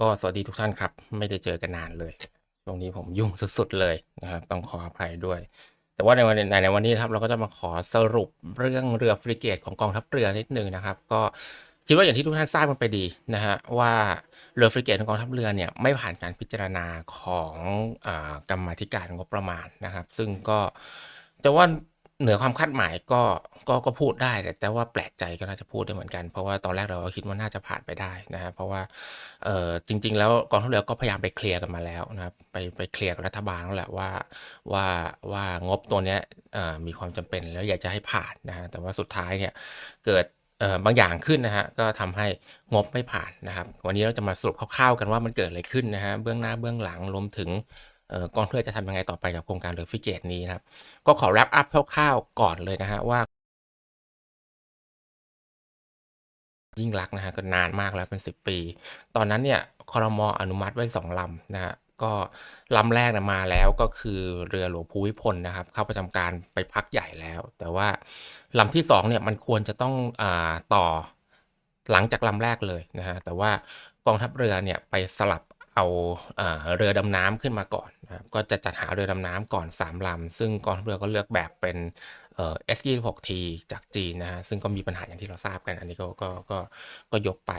ก็สวัสดีทุกท่านครับ ไม่ได้เจอกันนานเลยช่วงนี้ผมยุ่งสุดๆเลยนะครับต้องขออภัยด้วย แต่ว่าในวันในวันนี้ครับเราก็จะมาขอสรุปเรื่องเรือฟริเกตของกองทัพเรือนิดนึงนะครับ ก็คิดว่าอย่างที่ทุกท่านทราบกันไปดีนะฮะว่าเรือฟริเกตของกองทัพเรือเนี่ยไม่ผ่านการพิจารณาของอกรรมธิการงบประมาณนะครับ ซึ่งก็จะว่า เหนือความคาดหมายก็ก็ก็พูดได้ แต่แต่ว่าแปลกใจก็น่าจะพูดได้เหมือนกัน เพราะว่าตอนแรกเราก็คิดว่าน่าจะผ่านไปได้นะครับเพราะว่าเออจริง ๆ แล้วกองทัพเรือก็พยายามไปเคลียร์กันมาแล้วนะครับไปไปเคลียร์กับรัฐบาลแล้วแหละว่าว่าว่างบตัวเนี้ยเอ่อมีความจำเป็นแล้วอยากจะให้ผ่านนะฮะแต่ว่าสุดท้ายเนี่ยเกิดเอ่อบางอย่างขึ้นนะฮะก็ทำให้งบไม่ผ่านนะครับ วันนี้เราจะมาสรุปคร่าวๆกันว่ามันเกิดอะไรขึ้นนะฮะเบื้องหน้าเบื้องหลังรวมถึง กองทัพเรือจะทำยังไงต่อไปกับโครงการเรือฟิเกตนี้นะครับ ก็ขอ wrap up คร่าวๆก่อนเลยนะฮะว่า ยิ่งรักนะฮะก็นานมากแล้วเป็น 10 ปี ตอนนั้นเนี่ยคอรมออนุมัติไว้ 2 ลำนะฮะก็ลำแรกนะมาแล้วก็คือเรือหลวงภูมิพลนะครับ เข้าประจำการไปพักใหญ่แล้ว แต่ว่าลำที่2เนี่ยมันควรจะต้องอต่อหลังจากลำแรกเลยนะฮะแต่ว่ากองทัพเรือเนี่ยไปสลับ เอาเรือดำน้ำขึ้นมาก่อนนะครับก็จะจัดหาเรือดำน้ำก่อน 3ลำซึ่งกองทัพเรือก็เลือกแบบเป็นเอ่อ S26T จากจีนนะฮะซึ่งก็มีปัญหาอย่างที่เราทราบกัน อันนี้ก็ก็ก็ก็ยกไป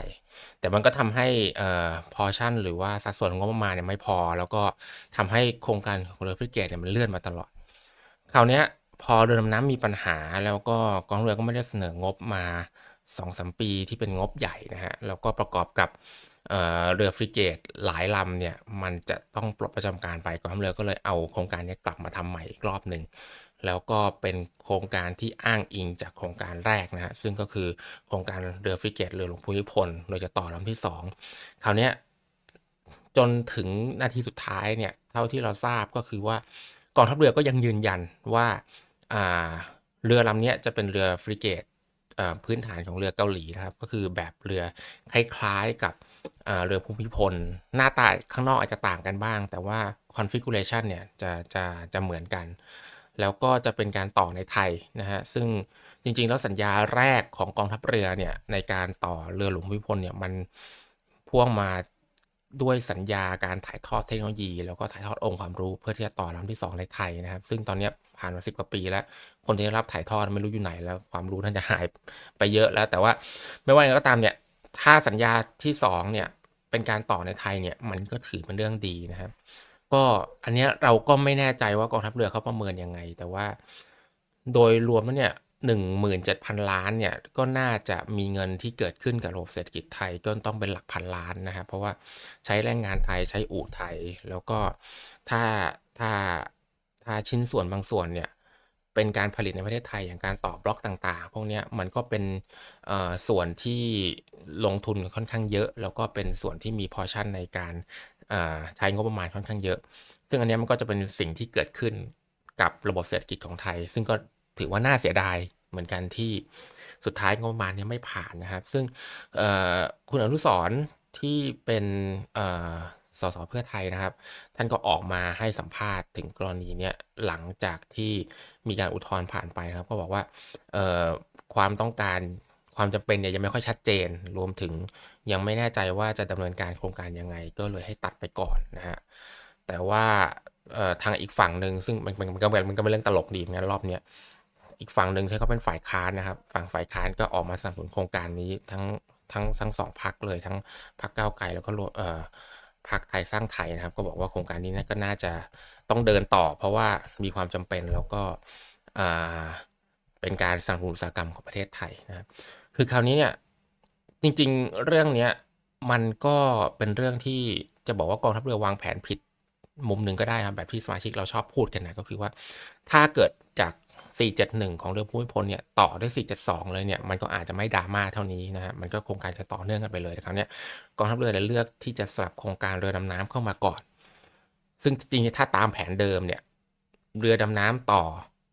แต่มันก็ทำให้เอ่อพอชั่น หรือว่าสัดส่วนงบประมาณเนี่ยไม่พอ แล้วก็ทำให้โครงการของเรือฟริเกตเนี่ยมันเลื่อนมาตลอด คราวเนี้ยพอเรือดำน้ำมีปัญหาแล้วก็กองเรือก็ไม่ได้เสนองบมา2อสปีที่เป็นงบใหญ่นะฮะแล้วก็ประกอบกับ เเรือฟริเกตหลายลำเนี่ยมันจะต้องปลดประจำการไปกองทัพเรือก็เลยเอาโครงการนี้กลับมาทำใหม่อีกรอบหนึ่งแล้วก็เป็นโครงการที่อ้างอิงจากโครงการแรกนะฮะซึ่งก็คือโครงการเรือฟริเกตเรือหลวงภูมิพลโดยจะต่อลำที่ 2 คราวนี้จนถึงนาทีสุดท้ายเนี่ยเท่าที่เราทราบก็คือว่ากองทัพเรือก็ยังยืนยันว่าาเรือลำนี้จะเป็นเรือฟริเกตพื้นฐานของเรือเกาหลีนะครับ ก็คือแบบเรือคล้ายๆกับ เรือภูมิพล หน้าตาข้างนอกอาจจะต่างกันบ้าง แต่ว่า configuration เนี่ยจะจะจะเหมือนกัน แล้วก็จะเป็นการต่อในไทยนะฮะซึ่งจริงๆ แล้วสัญญาแรกของกองทัพเรือเนี่ยในการต่อเรือหลวงภูมิพลเนี่ยมันพ่วงมาด้วยสัญญาการถ่ายทอดเทคโนโลยี แล้วก็ถ่ายทอดองค์ความรู้เพื่อที่จะต่อลำที่ 2 ในไทยนะครับ ซึ่งตอนนี้ผ่านมาสิกว่าปีแล้ว คนที่ได้รับถ่ายทอดไม่รู้อยู่ไหนแล้วความรู้น่าจะหายไปเยอะแล้ว แต่ว่าไม่ว่าอย่างไรก็ตามเนี่ย ถ้าสัญญาที่2เนี่ยเป็นการต่อในไทยเนี่ยมันก็ถือเป็นเรื่องดีนะครับ ก็อันเนี้ยเราก็ไม่แน่ใจว่ากองทัพเรือเขาประเมินยังไง แต่ว่าโดยรวมแล้วเนี่ยหนึ่งหมื่นเจ็ดพันล้านเนี่ยก็น่าจะมีเงินที่เกิดขึ้นกับระบบเศรษฐกิจไทยก็ต้องเป็นหลักพันล้านนะครับ เพราะว่าใช้แรงงานไทยใช้อู่ไทย แล้วก็ถ้าถ้าถ้าชิ้นส่วนบางส่วนเนี่ย เป็นการผลิตในประเทศไทยอย่างการต่อบล็อกต่างๆ พวกนี้มันก็เป็นส่วนที่ลงทุนค่อนข้างเยอะ แล้วก็เป็นส่วนที่มีพอชั่นในการาใช้งบประมาณค่อนข้างเยอะ ซึ่งอันนี้มันก็จะเป็นสิ่งที่เกิดขึ้นกับระบบเศรษฐกิจของไทย ซึ่งก็ถือว่าน่าเสียดายเหมือนกันที่สุดท้ายงบประมาณนี้ไม่ผ่านนะครับ ซึ่งคุณอนุสรที่เป็น สสเพื่อไทยนะครับ ท่านก็ออกมาให้สัมภาษณ์ถึงกรณีเนี้ยหลังจากที่มีการอุทธรณ์ผ่านไปนะครับ ก็บอกว่าความต้องการความจำเป็นเนี่ยยังไม่ค่อยชัดเจน รวมถึงยังไม่แน่ใจว่าจะดำเนินการโครงการยังไง ก็เลยให้ตัดไปก่อนนะฮะแต่ว่าทางอีกฝั่งหนึ่งซึ่งมันมันก็เป็นมันก็เป็นเรื่องตลกดีเหมือนกันรอบเนี้ยอีกฝั่งหนึ่งใช้เขาเป็นฝ่ายค้านนะครับ ฝั่งฝ่ายค้านก็ออกมาสนับสนุนโครงการนี้ทั้งทั้งทั้งสองพักเลยทั้งพักก้าวไกลแล้วก็รวมเอ่อ พักไทยสร้างไทยนะครับ ก็บอกว่าโครงการนี้น่าก็น่าจะต้องเดินต่อ เพราะว่ามีความจำเป็นแล้วก็เป็นการสนับสนุนอุตสาหกรรมของประเทศไทยนะครับ คือคราวนี้เนี่ยจริงๆเรื่องเนี้ยมันก็เป็นเรื่องที่จะบอกว่ากองทัพเรือวางแผนผิดมุมหนึ่งก็ได้นะแบบที่สมาชิกเราชอบพูดกันนะก็คือว่า ถ้าเกิดจาก 471 ของเรือภูมิพลเนี่ยต่อด้วย 472 เลยเนี่ยมันก็อาจจะไม่ดราม่าเท่านี้นะฮะมันก็โครงการจะต่อเนื่องกันไปเลยแต่คราวเนี้ยกองทัพเรือเลยเลือกที่จะสลับโครงการเรือดำน้ำเข้ามาก่อน ซึ่งจริงๆถ้าตามแผนเดิมเนี่ยเรือดำน้ำต่อ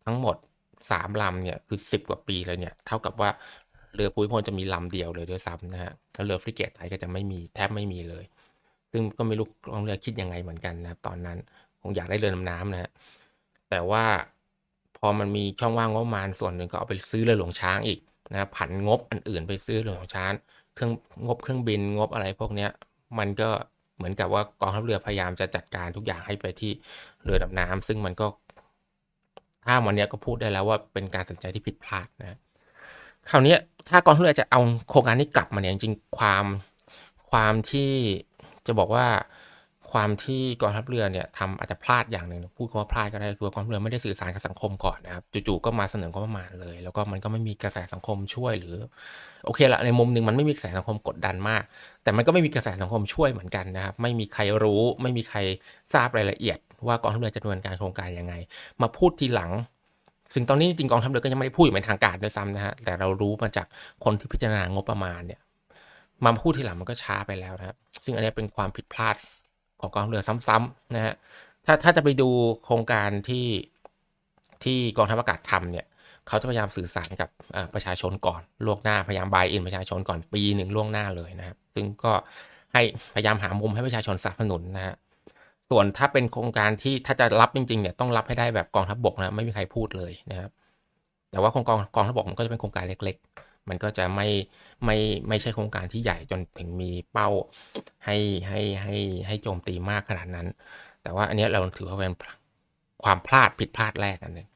ทั้งหมด 3ลำเนี่ยคือ 10 กว่าปีเลยเนี่ยเท่ากับว่าเรือภูมิพลจะมีลำเดียวเลยด้วยซ้ำนะฮะแล้วเรือฟริเกตไทยก็จะไม่มีแทบไม่มีเลย ซึ่งก็ไม่รู้กองเรือคิดยังไงเหมือนกันนะครับตอนนั้นคงอยากได้เรือดำน้ำนะฮะแต่ว่า พอมันมีช่องว่างงบประมาณส่วนหนึ่งก็เอาไปซื้อเรือหลวงช้างอีกนะผันงบอันอื่นไปซื้อเรือหลวงช้างเครื่องงบเครื่องบินงบอะไรพวกเนี้ยมันก็เหมือนกับว่ากองทัพเรือพยายามจะจัดการทุกอย่างให้ไปที่เรือดำน้ำซึ่งมันก็ถ้าวันนี้ก็พูดได้แล้วว่าเป็นการตัดสินใจที่ผิดพลาดนะคราวนี้ถ้ากองทัพเรือจะเอาโครงการนี้กลับมาเนี่ยจริงๆความความที่จะบอกว่า ความที่กองทัพเรือเนี่ยทำอาจจะพลาดอย่างหนึ่งพูดคำว่าพลาดก็ได้คือกองทัพเรือไม่ได้สื่อสารกับสังคมก่อนนะครับจู่ๆก็มาเสนองบประมาณเลย แล้วก็มันก็ไม่มีกระแสสังคมช่วยหรือ โอเคละในมุมหนึ่งมันไม่มีกระแสสังคมกดดันมาก แต่มันก็ไม่มีกระแสสังคมช่วยเหมือนกันนะครับ ไม่มีใครรู้ ไม่มีใครทราบรายละเอียด ว่ากองทัพเรือจะดำเนินการโครงการยังไง มาพูดทีหลังซึ่งตอนนี้จริงกองทัพเรือก็ยังไม่ได้พูดอยู่เป็นทางการด้วยซ้ำนะฮะแต่เรารู้มาจากคนที่พิจารณางบประมาณเนี่ยมาพูดทีหลังมันก็ช้าไปแล้วนะครับ ซึ่งอันนี้เป็นความผิดพลาด ของกองเรือซ้ำๆนะฮะถ้าถ้าจะไปดูโครงการที่ที่กองทัพอากาศทำเนี่ยเขาจะพยายามสื่อสารกับประชาชนก่อนล่วงหน้าพยายามบายอินประชาชนก่อนปีหนึ่งล่วงหน้าเลยนะครับซึ่งก็ให้พยายามหามุมให้ประชาชนสนับสนุนนะฮะส่วนถ้าเป็นโครงการที่ถ้าจะรับจริงๆเนี่ยต้องรับให้ได้แบบกองทัพบกนะไม่มีใครพูดเลยนะครับแต่ว่าโครงการกองทัพบกมันก็จะเป็นโครงการเล็กๆ มันก็จะไม่ไม่ไม่ใช่โครงการที่ใหญ่จนถึงมีเป้าให้ให้ให้ให้โจมตีมากขนาดนั้น แต่ว่าอันนี้เราถือว่าเป็นความพลาดผิดพลาดแรกอันหนึง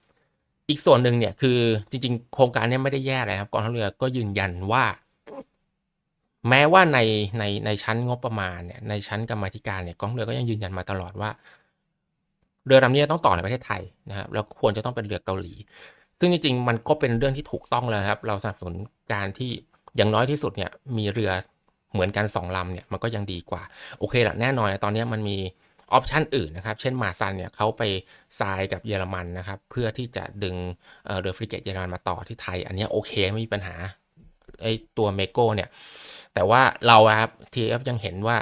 อีกส่วนหนึ่งเนี่ยคือจริงๆ โครงการเนี้ไม่ได้แย่เลยครับกองทัพเรือก็ยืนยันว่า แม้ว่าในในในชั้นงบประมาณเนี่ยในชั้นกรรมธิการเนี่ยกองเรือก็ยังยืนยันมาตลอดว่า เรือลำนี้ต้องต่อในประเทศไทยนะครับแล้วควรจะต้องเป็นเรือเกาหลี ซึ่งจริงๆมันก็เป็นเรื่องที่ถูกต้องแล้วครับ เราสนับสนุนการที่อย่างน้อยที่สุดเนี่ยมีเรือเหมือนกันสองลำเนี่ยมันก็ยังดีกว่า โอเคแหละแน่นอนตอนนี้มันมีออปชันอื่นนะครับ เช่นมาซันเนี่ยเขาไปทรายกับเยอรมันนะครับ เพื่อที่จะดึงเรือฟริเกตเยอรมันมาต่อที่ไทย อันนี้โอเคไม่มีปัญหาไอตัวเมโกเนี่ยแต่ว่าเราครับ TF ยังเห็นว่า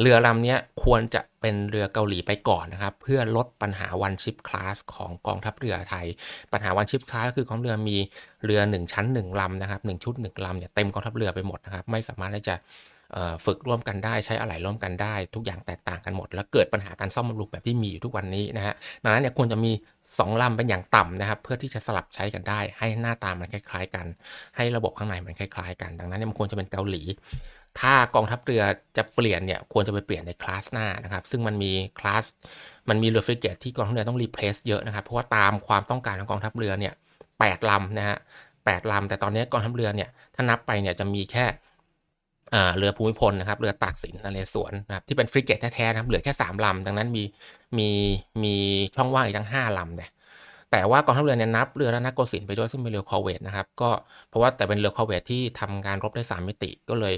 เรือลำนี้ควรจะเป็นเรือเกาหลีไปก่อนนะครับ เพื่อลดปัญหาวันชิปคลาสของกองทัพเรือไทย ปัญหาวันชิปคลาสก็คือกองเรือมีเรือ 1 ชั้น 1ลำนะครับ1ชุด1ลำเนี่ยเต็มกองทัพเรือไปหมดนะครับ ไม่สามารถที่จะฝึกร่วมกันได้ใช้อะไหล่ร่วมกันได้ ทุกอย่างแตกต่างกันหมด แล้วเกิดปัญหาการซ่อมบำรุงแบบที่มีอยู่ทุกวันนี้นะฮะดังนั้นเนี่ยควรจะมี 2 ลำเป็นอย่างต่ำนะครับ เพื่อที่จะสลับใช้กันได้ ให้หน้าตามันคล้าย ๆ กัน ให้ระบบข้างในมันคล้าย ๆ กัน ดังนั้นเนี่ยมันควรจะเป็นเกาหลี ถ้ากองทัพเรือจะเปลี่ยนเนี่ยควรจะไปเปลี่ยนในคลาสหน้านะครับ ซึ่งมันมีคลาสมันมีเรือฟริเกตที่กองทัพเรือต้องรีเพลซเยอะนะครับเพราะว่าตามความต้องการของกองทัพเรือเนี่ยแปดลำนะฮะแปดลำ แต่ตอนนี้กองทัพเรือเนี่ยถ้านับไปเนี่ยจะมีแค่อ่าเรือภูมิพลนะครับเรือตากสินนเรศวรนะครับที่เป็นฟริเกตแท้ๆนะครับเหลือแค่สามลำ ดังนั้นมีมีมีช่องว่างอีกทั้งห้าลำเนี่ย แต่ว่ากองทัพเรือเนี่ยนับเรือรัตนโกสินทร์ไปด้วยซึ่งเป็นเรือคอเวตนะครับก็เพราะว่าแต่เป็นเรือคอเวตที่ทำการรบได้ 3 มิติ ก็เลย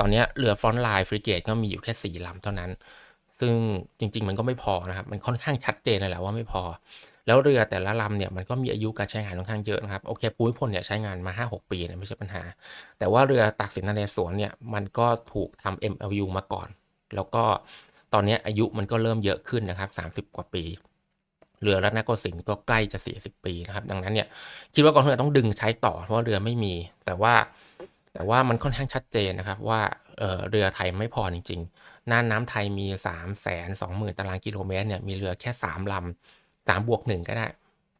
ตอนนี้เรือฟรอนต์ไลน์ฟริเกตก็มีอยู่แค่ 4ลำเท่านั้น ซึ่งจริง ๆ มันก็ไม่พอนะครับ มันค่อนข้างชัดเจนเลยแหละว่าไม่พอ แล้วเรือแต่ละลำเนี่ยมันก็มีอายุการใช้งานค่อนข้างเยอะนะครับโอเคภูมิพลเนี่ยใช้งานมา 5-6 ปีเนี่ยไม่ใช่ปัญหา แต่ว่าเรือตากสินนเรศวรเนี่ยมันก็ถูกทำ MLU มาก่อน แล้วก็ตอนนี้อายุมันก็เริ่มเยอะขึ้นนะครับ 30 กว่าปี เรือรัตนโกสินทร์ก็ใกล้จะ 40 ปีนะครับ ดังนั้นเนี่ยคิดว่ากองทัพเรือต้องดึงใช้ต่อเพราะาเรือไม่มี แต่ว่าแต่ว่ามันค่อนข้างชัดเจนนะครับว่าเเรือไทยไม่พอจริงๆ น่านน้ำไทยมี 3 2 0 0 0 0 ตารางกิโลเมตรเนี่ยมีเรือแค่ 3ลำ3บวก1ก็ได้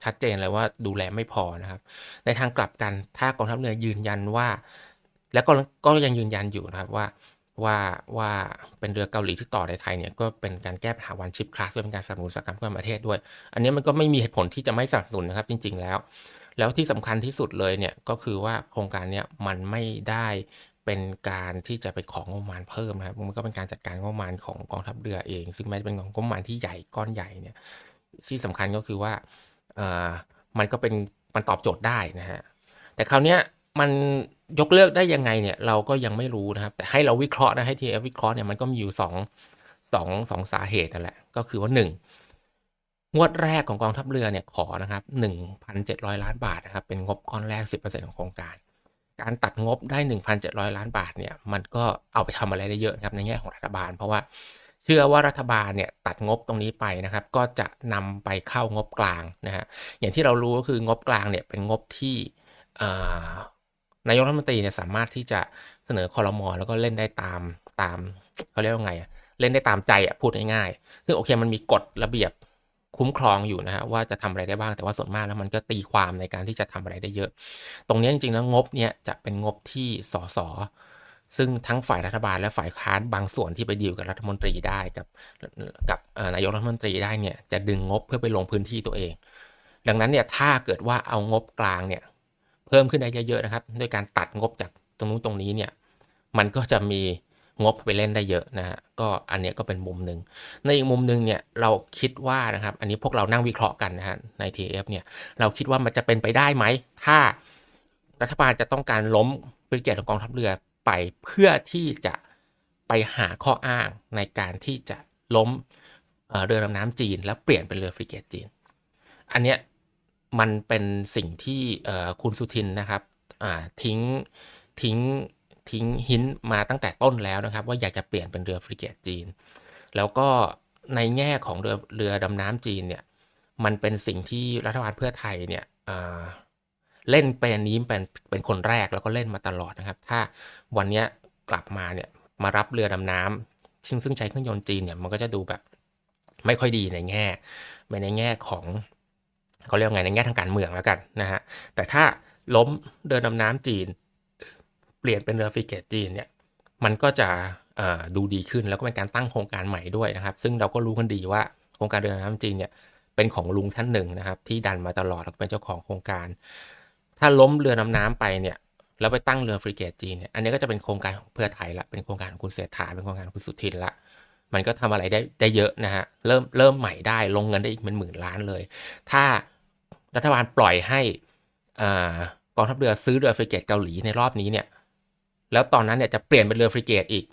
ชัดเจนเลยว่าดูแลไม่พอนะครับ ในทางกลับกันถ้ากองทัพเรือยืนยันว่า แล้วก็ก็ยังยืนยันอยู่นะครับว่า ว่าว่าเป็นเรือเกาหลีที่ต่อในไทยเนี่ยก็เป็นการแก้ปัญหาวันชิปคลาสด้วยเป็นการสนับสนุนสาหกรรมเพื่อประเทศด้วย อันนี้มันก็ไม่มีเหตุผลที่จะไม่สนับสนุนนะครับจริง ๆ แล้ว แล้วที่สำคัญที่สุดเลยเนี่ยก็คือว่าโครงการเนี้ยมันไม่ได้เป็นการที่จะไปของงบประมาณเพิ่มนะครับมันก็เป็นการจัดการงบประมาณของกองทัพเรือเอง ซึ่งแม้จะเป็นของงบประมาณที่ใหญ่ก้อนใหญ่เนี่ยที่สำคัญก็คือว่าเอ่อมันก็เป็นมันตอบโจทย์ได้นะฮะแต่คราวเนี้ยมัน ยกเลิกได้ยังไงเนี่ยเราก็ยังไม่รู้นะครับ แต่ให้เราวิเคราะห์นะให้ทีเอฟวิเคราะห์เนี่ยมันก็มีอยู่สองสองสองสาเหตุนั่นแหละ ก็คือว่าหนึ่งงวดแรกของกองทัพเรือเนี่ยขอนะครับ1,700ล้านบาทนะครับ เป็นงบก้อนแรก10%ของโครงการ การตัดงบได้1,700ล้านบาทเนี่ยมันก็เอาไปทำอะไรได้เยอะนะครับในแง่ของรัฐบาล เพราะว่าเชื่อว่ารัฐบาลเนี่ยตัดงบตรงนี้ไปนะครับ ก็จะนำไปเข้างบกลางนะฮะอย่างที่เรารู้ก็คืองบกลางเนี่ยเป็นงบที่ นายกรัฐมนตรีเนี่ยสามารถที่จะเสนอคอรมอแล้วก็เล่นได้ตามตามเขาเรียกว่าไงอะเล่นได้ตามใจอะพูดง่ายๆซึ่งโอเคมันมีกฎระเบียบคุ้มครองอยู่นะฮะว่าจะทำอะไรได้บ้างแต่ว่าส่วนมากแล้วมันก็ตีความในการที่จะทำอะไรได้เยอะ ตรงนี้จริงๆแล้วงบเนี้ยจะเป็นงบที่สสซึ่งทั้งฝ่ายรัฐบาลและฝ่ายค้านบางส่วนที่ไปดีลกับรัฐมนตรีได้กับกับนายกรัฐมนตรีได้เนี่ยจะดึงงบเพื่อไปลงพื้นที่ตัวเอง ดังนั้นเนี่ยถ้าเกิดว่าเอางบกลางเนี่ย เพิ่มขึ้นได้เยอะๆนะครับด้วยการตัดงบจากตรงนู้นตรงนี้เนี่ยมันก็จะมีงบไปเล่นได้เยอะนะฮะก็อันเนี้ยก็เป็นมุมหนึ่งในอีกมุมหนึ่งเนี่ยเราคิดว่านะครับอันนี้พวกเรานั่งวิเคราะห์กันนะฮะใน TF เนี่ยเราคิดว่ามันจะเป็นไปได้ไหม ถ้ารัฐบาลจะต้องการล้มบริเกตของกองทัพเรือไปเพื่อที่จะไปหาข้ออ้างในการที่จะล้มเอ่อเรือดำน้ำจีน แล้วเปลี่ยนเป็นเรือฟริเกตจีน อันเนี้ย มันเป็นสิ่งที่คุณสุทินนะครับทิ้งทิ้งทิ้งหินมาตั้งแต่ต้นแล้วนะครับ ว่าอยากจะเปลี่ยนเป็นเรือฟริเกตจีน แล้วก็ในแง่ของเรือเรือดำน้ำจีนเนี่ยมันเป็นสิ่งที่รัฐบาลเพื่อไทยเนี่ยเล่นเป็นนี้เป็นเป็นคนแรกแล้วก็เล่นมาตลอดนะครับ ถ้าวันนี้กลับมาเนี่ยมารับเรือดำน้ำซึ่งซึ่งใช้เครื่องยนต์จีนเนี่ยมันก็จะดูแบบไม่ค่อยดีในแง่ในแง่ของ เขาเรียกไงในแง่ทางการเมืองแล้วกันนะฮะแต่ถ้าล้มเรือดำน้ำจีน เปลี่ยนเป็นเรือฟริเกตจีนเนี่ยมันก็จะดูดีขึ้นแล้วก็เป็นการตั้งโครงการใหม่ด้วยนะครับ ซึ่งเราก็รู้กันดีว่าโครงการเรือดำน้ำจีนเนี่ยเป็นของลุงท่านหนึ่งนะครับ ที่ดันมาตลอดแล้วเป็นเจ้าของโครงการ ถ้าล้มเรือดำน้ำไปเนี่ยแล้วไปตั้งเรือฟริเกตจีนเนี่ยอันนี้ก็จะเป็นโครงการของเพื่อไทยละเป็นโครงการของคุณเศรษฐาเป็นโครงการของคุณสุทินละ มันก็ทำอะไรได้ได้เยอะนะฮะเริ่มเริ่มใหม่ได้ลงเงินได้อีกเป็นหมื่นล้านเลย ถ้ารัฐบาลปล่อยให้อ่ากองทัพเรือซื้อเรือฟริเกตเกาหลีในรอบนี้เนี่ยแล้วตอนนั้นเนี่ยจะเปลี่ยนเป็นเรือฟริเกตอีก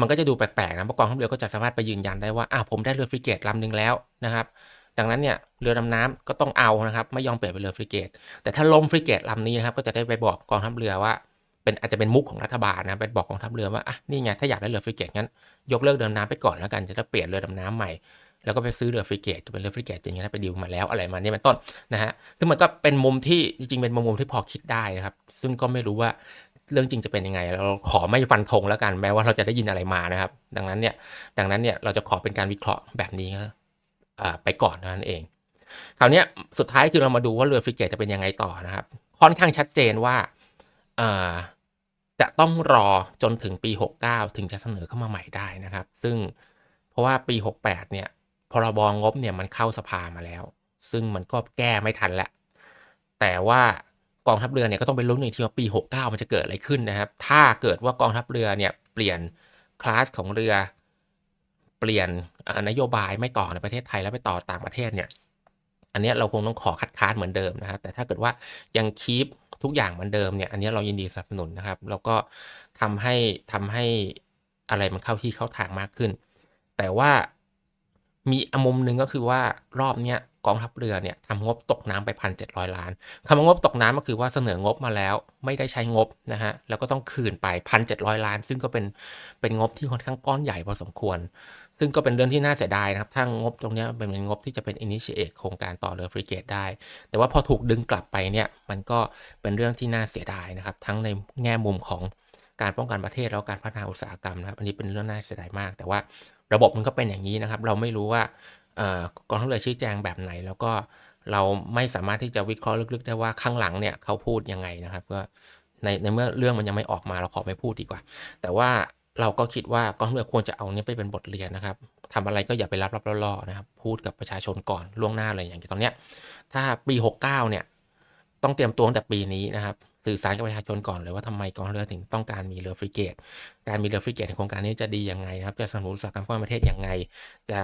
มันก็จะดูแปลกๆนะเพราะกองทัพเรือก็จะสามารถไปยืนยันได้ว่าอ่าผมได้เรือฟริเกตลำหนึ่งแล้วนะครับดังนั้นเนี่ยเรือดำน้ำก็ต้องเอานะครับไม่ยอมเปลี่ยนเป็นเรือฟริเกต แต่ถ้าล้มฟริเกตลำนี้นะครับก็จะได้ไปบอกกองทัพเรือว่า เป็นอาจจะเป็นมุกของรัฐบาลนะไปบอกกองทัพเรือว่าอะนี่ไงถ้าอยากได้เรือฟริเกตงั้น ยกเลิกเรือดำน้ำไปก่อนแล้วกันจะได้เปลี่ยนเรือดำน้ำใหม่แล้วก็ไปซื้อเรือฟริเกตจะเป็นเรือฟริเกตจริงๆนะไปดีลมาแล้วอะไรมาเนี่ยเป็นต้นนะฮะซึ่งมันก็เป็นมุมที่จริงๆเป็นมุมที่พอคิดได้นะครับ ซึ่งก็ไม่รู้ว่าเรื่องจริงจะเป็นยังไง เราขอไม่ฟันธงแล้วกันแม้ว่าเราจะได้ยินอะไรมานะครับ ดังนั้นเนี่ยดังนั้นเนี่ยเราจะขอเป็นการวิเคราะห์แบบนี้อ่าไปก่อนเท่านั้นเองคราวนี้สุดท้ายคือเรามาดูว่าเรือฟริเกตจะเป็นยังไงต่อนะครับ ค่อนข้างชัดเจนว่าอ่า จะต้องรอจนถึงปี 69 ถึงจะเสนอเข้ามาใหม่ได้นะครับ ซึ่งเพราะว่าปี 68 เนี่ยพรบงบเนี่ยมันเข้าสภามาแล้ว ซึ่งมันก็แก้ไม่ทันแล้วแต่ว่ากองทัพเรือเนี่ยก็ต้องไปลุ้นอีกทีว่าปี 69 มันจะเกิดอะไรขึ้นนะครับ ถ้าเกิดว่ากองทัพเรือเนี่ยเปลี่ยนคลาสของเรือ เปลี่ยนนโยบายไม่ต่อในประเทศไทยแล้วไปต่อต่างประเทศเนี่ย อันนี้เราคงต้องขอคัดค้านเหมือนเดิมนะครับ แต่ถ้าเกิดว่ายังคีป ทุกอย่างเหมือนเดิมเนี่ย อันนี้เรายินดีสนับสนุนนะครับ แล้วก็ทำให้ทำให้อะไรมันเข้าที่เข้าทางมากขึ้น แต่ว่ามีอมุมหนึ่งก็คือว่ารอบเนี้ยกองทัพเรือเนี่ยทำงบตกน้ำไปพันเจ็ดร้อยล้านคำว่างบตกน้ำก็คือว่าเสนองบมาแล้วไม่ได้ใช้งบนะฮะแล้วก็ต้องคืนไปพันเจ็ดร้อยล้าน ซึ่งก็เป็นเป็นงบที่ค่อนข้างก้อนใหญ่พอสมควร ซึ่งก็เป็นเรื่องที่น่าเสียดายนะครับถ้างบตรงนี้เป็นงบที่จะเป็น initiate โครงการต่อเรือฟริเกตได้ แต่ว่าพอถูกดึงกลับไปเนี่ยมันก็เป็นเรื่องที่น่าเสียดายนะครับ ทั้งในแง่มุมของการป้องกันประเทศแล้วการพัฒนาอุตสาหกรรมนะครับ อันนี้เป็นเรื่องน่าเสียดายมาก แต่ว่าระบบมันก็เป็นอย่างนี้นะครับ เราไม่รู้ว่ากองทัพเรือชี้แจงแบบไหน แล้วก็เราไม่สามารถที่จะวิเคราะห์ลึกๆ ได้ว่าข้างหลังเนี่ยเขาพูดยังไงนะครับก็ในในเมื่อเรื่องมันยังไม่ออกมาเราขอไม่พูดดีกว่า แต่ว่า เราก็คิดว่ากองทัพเรือควรจะเอาเนี้ยไปเป็นบทเรียนนะครับทำอะไรก็อย่าไปรับรับล่อๆนะครับ พูดกับประชาชนก่อนล่วงหน้าเลยอย่างตอนเนี้ย ถ้าปี 69 เนี่ย ต้องเตรียมตัวตั้งแต่ปีนี้นะครับ สื่อสารกับประชาชนก่อนเลยว่าทำไมกองเรือถึงต้องการมีเรือฟริเกต การมีเรือฟริเกตในโครงการนี้จะดียังไงนะครับ จะสนับสนุนอุตสาหกรรมป้องกันประเทศยังไง จะ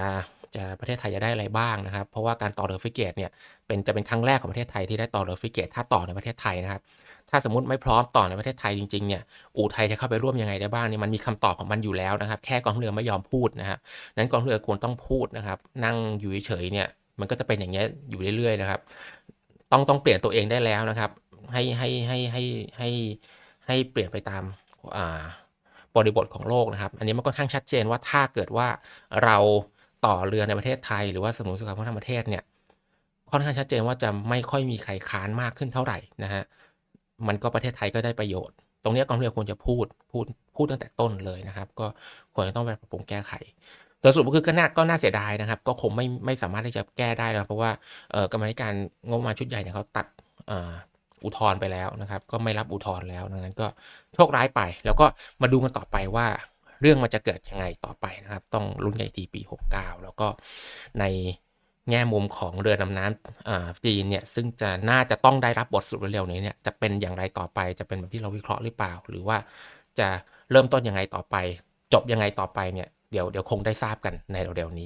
จะประเทศไทยจะได้อะไรบ้างนะครับ เพราะว่าการต่อเรือฟริเกตเนี่ยเป็นจะเป็นครั้งแรกของประเทศไทยที่ได้ต่อเรือฟริเกตถ้าต่อในประเทศไทยนะครับ ถ้าสมมติไม่พร้อมต่อในประเทศไทยจริงๆเนี่ยอู่ไทยจะเข้าไปร่วมยังไงได้บ้างเนี่ยมันมีคำตอบของมันอยู่แล้วนะครับ แค่กองเรือไม่ยอมพูดนะครับนั้นกองเรือควรต้องพูดนะครับ นั่งอยู่เฉยๆเนี่ยมันก็จะเป็นอย่างเงี้ยอยู่เรื่อยๆนะครับ ต้องต้องเปลี่ยนตัวเองได้แล้วนะครับ ให้ให้ให้ให้ให้ให้เปลี่ยนไปตามอ่าบริบทของโลกนะครับ อันนี้มันก็ค่อนข้างชัดเจนว่าถ้าเกิดว่าเราต่อเรือในประเทศไทย หรือว่าสมุนสุขภาพทางประเทศเนี่ยค่อนข้างชัดเจนว่าจะไม่ค่อยมีใครค้านมากขึ้นเท่าไหร่นะฮะ มันก็ประเทศไทยก็ได้ประโยชน์ ตรงนี้กองทัพเรือควรจะพูดพูดพูดตั้งแต่ต้นเลยนะครับ ก็ควรจะต้องไปปรับปรุงแก้ไขแต่สรุปก็คือก็น่าก็น่าเสียดายนะครับ ก็คงไม่ไม่สามารถที่จะแก้ได้แล้วเพราะว่าเอ่อกรรมธิการงบประมาณชุดใหญ่เนี่ยเขาตัดอ่ออุทธรณ์ไปแล้วนะครับ ก็ไม่รับอุทธรณ์แล้วดังนั้นก็โชคร้ายไป แล้วก็มาดูกันต่อไปว่าเรื่องมันจะเกิดยังไงต่อไปนะครับ ต้องลุ้นกันอีกทีปี 69 แล้วก็ใน แง่มุมของเรือดำน้ำจีนเนี่ยซึ่งจะน่าจะต้องได้รับบทสรุปเร็วๆนี้เนี่ยจะเป็นอย่างไรต่อไปจะเป็นแบบที่เราวิเคราะห์หรือเปล่า หรือว่าจะเริ่มต้นยังไงต่อไป จบยังไงต่อไปเนี่ยเดี๋ยวเดี๋ยวคงได้ทราบกันในเร็วๆนี้